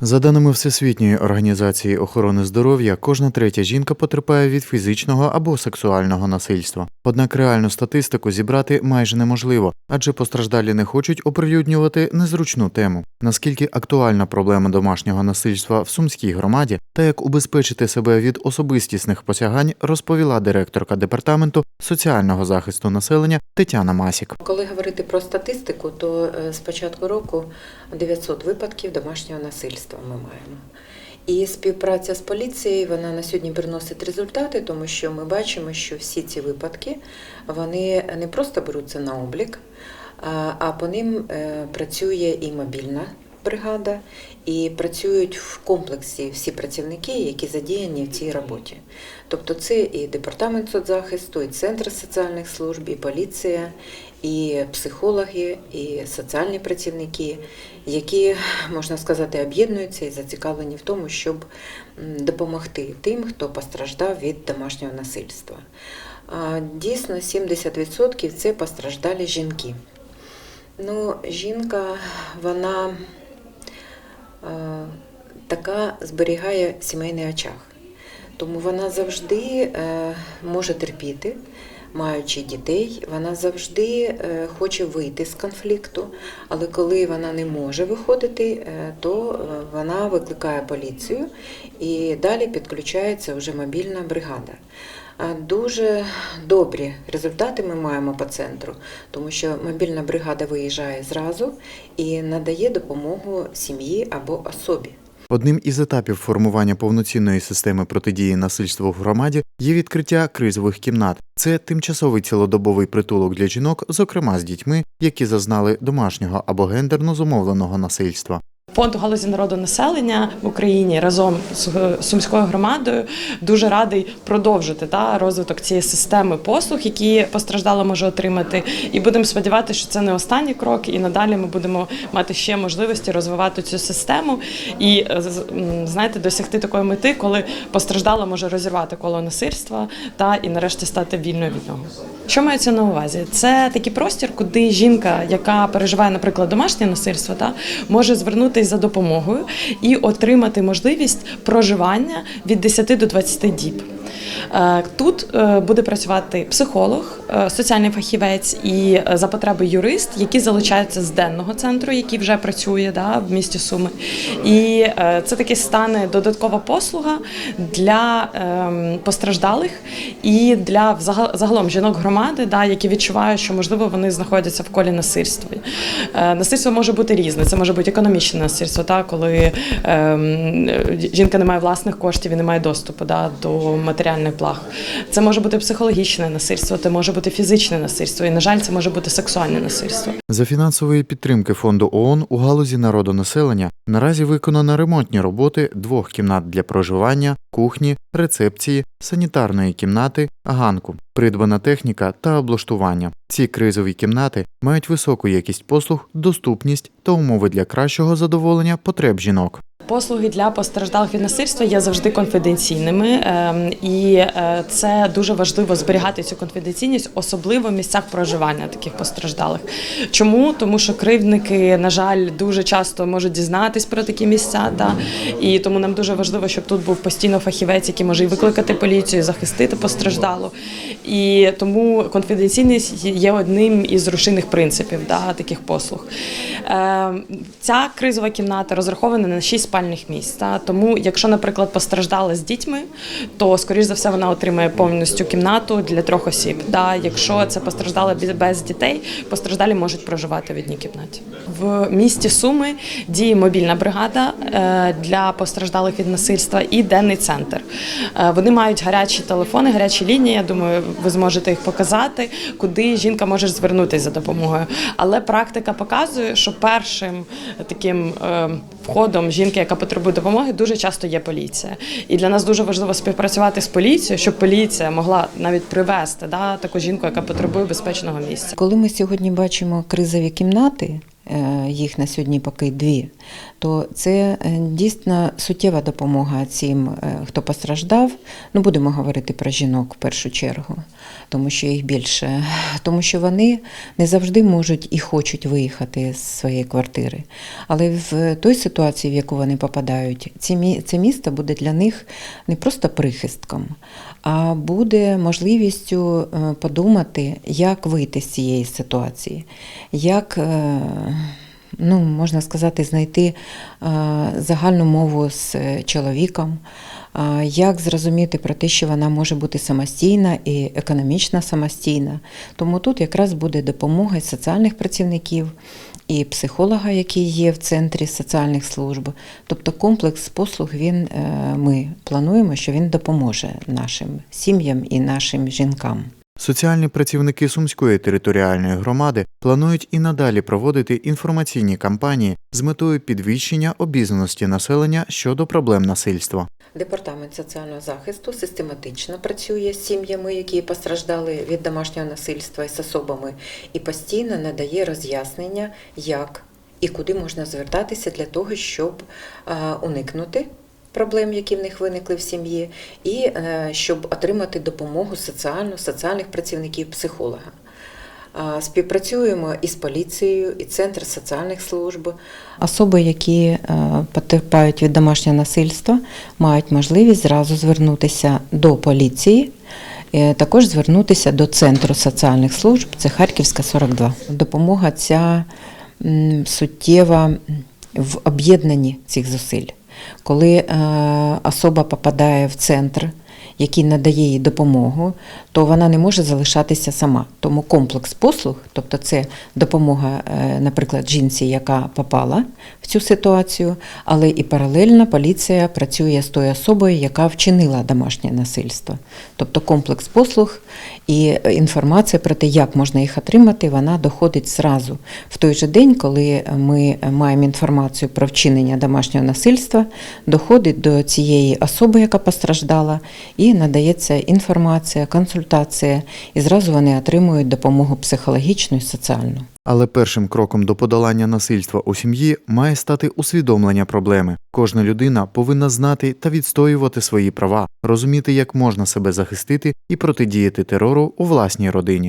За даними Всесвітньої організації охорони здоров'я, кожна третя жінка потерпає від фізичного або сексуального насильства. Однак реальну статистику зібрати майже неможливо, адже постраждалі не хочуть оприлюднювати незручну тему. Наскільки актуальна проблема домашнього насильства в сумській громаді та як убезпечити себе від особистісних посягань, розповіла директорка департаменту соціального захисту населення Тетяна Масік. Коли говорити про статистику, то е, з початку року 900 випадків домашнього насильства ми маємо. І співпраця з поліцією вона на сьогодні приносить результати, тому що ми бачимо, що всі ці випадки вони не просто беруться на облік, а- а по ним е, працює і мобільна бригада, і працюють в комплексі всі працівники, які задіяні в цій роботі. Тобто це і департамент соцзахисту, і центр соціальних служб, і поліція, і психологи, і соціальні працівники, які, можна сказати, об'єднуються і зацікавлені в тому, щоб допомогти тим, хто постраждав від домашнього насильства. Дійсно, 70% це постраждалі жінки. Ну, жінка, вона така зберігає сімейний очаг. Тому вона завжди е, може терпіти, маючи дітей, вона завжди е, хоче вийти з конфлікту, але коли вона не може виходити, е, то е, вона викликає поліцію і далі підключається вже мобільна бригада. Дуже добрі результати ми маємо по центру, тому що мобільна бригада виїжджає зразу і надає допомогу сім'ї або особі. Одним із етапів формування повноцінної системи протидії насильству в громаді є відкриття кризових кімнат. Це тимчасовий цілодобовий притулок для жінок, зокрема з дітьми, які зазнали домашнього або гендерно зумовленого насильства. Фонд у галузі народонаселення в Україні разом з е, сумською громадою дуже радий продовжити та, розвиток цієї системи послуг, які постраждала може отримати. І будемо сподіватися, що це не останній крок, і надалі ми будемо мати ще можливості розвивати цю систему і е, знаєте, досягти такої мети, коли постраждала може розірвати коло насильства та і нарешті стати вільною від нього. Що мається на увазі? Це такий простір, куди жінка, яка переживає, наприклад, домашнє насильство, та може звернутися за допомогою і отримати можливість проживання від 10 до 20 діб. Е, Тут е, буде працювати психолог, соціальний фахівець і е, за потреби юрист, які залучаються з денного центру, який вже працює да, в місті Суми. І е, це таки стане додаткова послуга для ем, постраждалих і для загалом жінок громади, да, які відчувають, що можливо вони знаходяться в колі насильства. Е, Насильство може бути різне. Це може бути економічне насильство, та, коли ем, жінка не має власних коштів і не має доступу да, до матеріальних благ. Це може бути психологічне насильство, це може бути фізичне насильство, і, на жаль, це може бути сексуальне насильство. За фінансової підтримки фонду ООН у галузі народонаселення наразі виконано ремонтні роботи двох кімнат для проживання, кухні, рецепції, санітарної кімнати, ганку, придбана техніка та облаштування. Ці кризові кімнати мають високу якість послуг, доступність та умови для кращого задоволення потреб жінок. Послуги для постраждалих від насильства є завжди конфіденційними, ем, і е, це дуже важливо зберігати цю конфіденційність, особливо в місцях проживання таких постраждалих. Чому? Тому що кривдники, на жаль, дуже часто можуть дізнатись про такі місця, та і тому нам дуже важливо, щоб тут був постійно фахівець, який може і викликати поліцію, і захистити постраждалу. І тому конфіденційність є одним із рушійних принципів да, таких послуг. Е, Ця кризова кімната розрахована на 6 спальних місць. Та, тому, якщо, наприклад, постраждала з дітьми, то скоріш за все вона отримає повністю кімнату для трьох осіб. Та, якщо це постраждала без- дітей, постраждалі можуть проживати в одній кімнаті. В місті Суми діє мобільна бригада е, для постраждалих від насильства і денний центр. Е, Вони мають гарячі телефони, гарячі лінії. Я думаю, ви зможете їх показати, куди жінка може звернутися за допомогою. Але практика показує, що першим таким е, входом жінки, яка потребує допомоги, дуже часто є поліція. І для нас дуже важливо співпрацювати з поліцією, щоб поліція могла навіть привезти да, таку жінку, яка потребує безпечного місця. Коли ми сьогодні бачимо кризові кімнати, е, їх на сьогодні поки дві, то це е, дійсно суттєва допомога цим, е, хто постраждав. Ну, будемо говорити про жінок в першу чергу, тому що їх більше, тому що вони не завжди можуть і хочуть виїхати з своєї квартири. Але в той ситуації, в яку вони попадають, це місто буде для них не просто прихистком, а буде можливістю е, подумати, як вийти з цієї ситуації, як, е, ну, можна сказати, знайти е, загальну мову з чоловіком, як зрозуміти про те, що вона може бути самостійна і економічно самостійна. Тому тут якраз буде допомога соціальних працівників. І психолога, який є в центрі соціальних служб, тобто комплекс послуг він е, ми плануємо, що він допоможе нашим сім'ям і нашим жінкам. Соціальні працівники Сумської територіальної громади планують і надалі проводити інформаційні кампанії з метою підвищення обізнаності населення щодо проблем насильства. Департамент соціального захисту систематично працює з сім'ями, які постраждали від домашнього насильства і з особами, і постійно надає роз'яснення, як і куди можна звертатися для того, щоб уникнути проблем, які в них виникли в сім'ї, і е, щоб отримати допомогу соціальну, соціальних працівників, психолога. Співпрацюємо із поліцією, і Центр соціальних служб. Особи, які е, потерпають від домашнього насильства, мають можливість зразу звернутися до поліції, е, також звернутися до Центру соціальних служб, це Харківська 42. Допомога ця суттєва в об'єднанні цих зусиль. Коли е, особа попадає в центр, який надає їй допомогу, то вона не може залишатися сама. Тому комплекс послуг, тобто це допомога, е, наприклад, жінці, яка попала в цю ситуацію, але і паралельно поліція працює з тою особою, яка вчинила домашнє насильство. Тобто комплекс послуг і інформація про те, як можна їх отримати, вона доходить зразу в той же день, коли ми маємо інформацію про вчинення домашнього насильства, доходить до цієї особи, яка постраждала, і надається інформація, консультація, і зразу вони отримують допомогу психологічну і соціальну. Але першим кроком до подолання насильства у сім'ї має стати усвідомлення проблеми. Кожна людина повинна знати та відстоювати свої права, розуміти, як можна себе захистити і протидіяти терору у власній родині.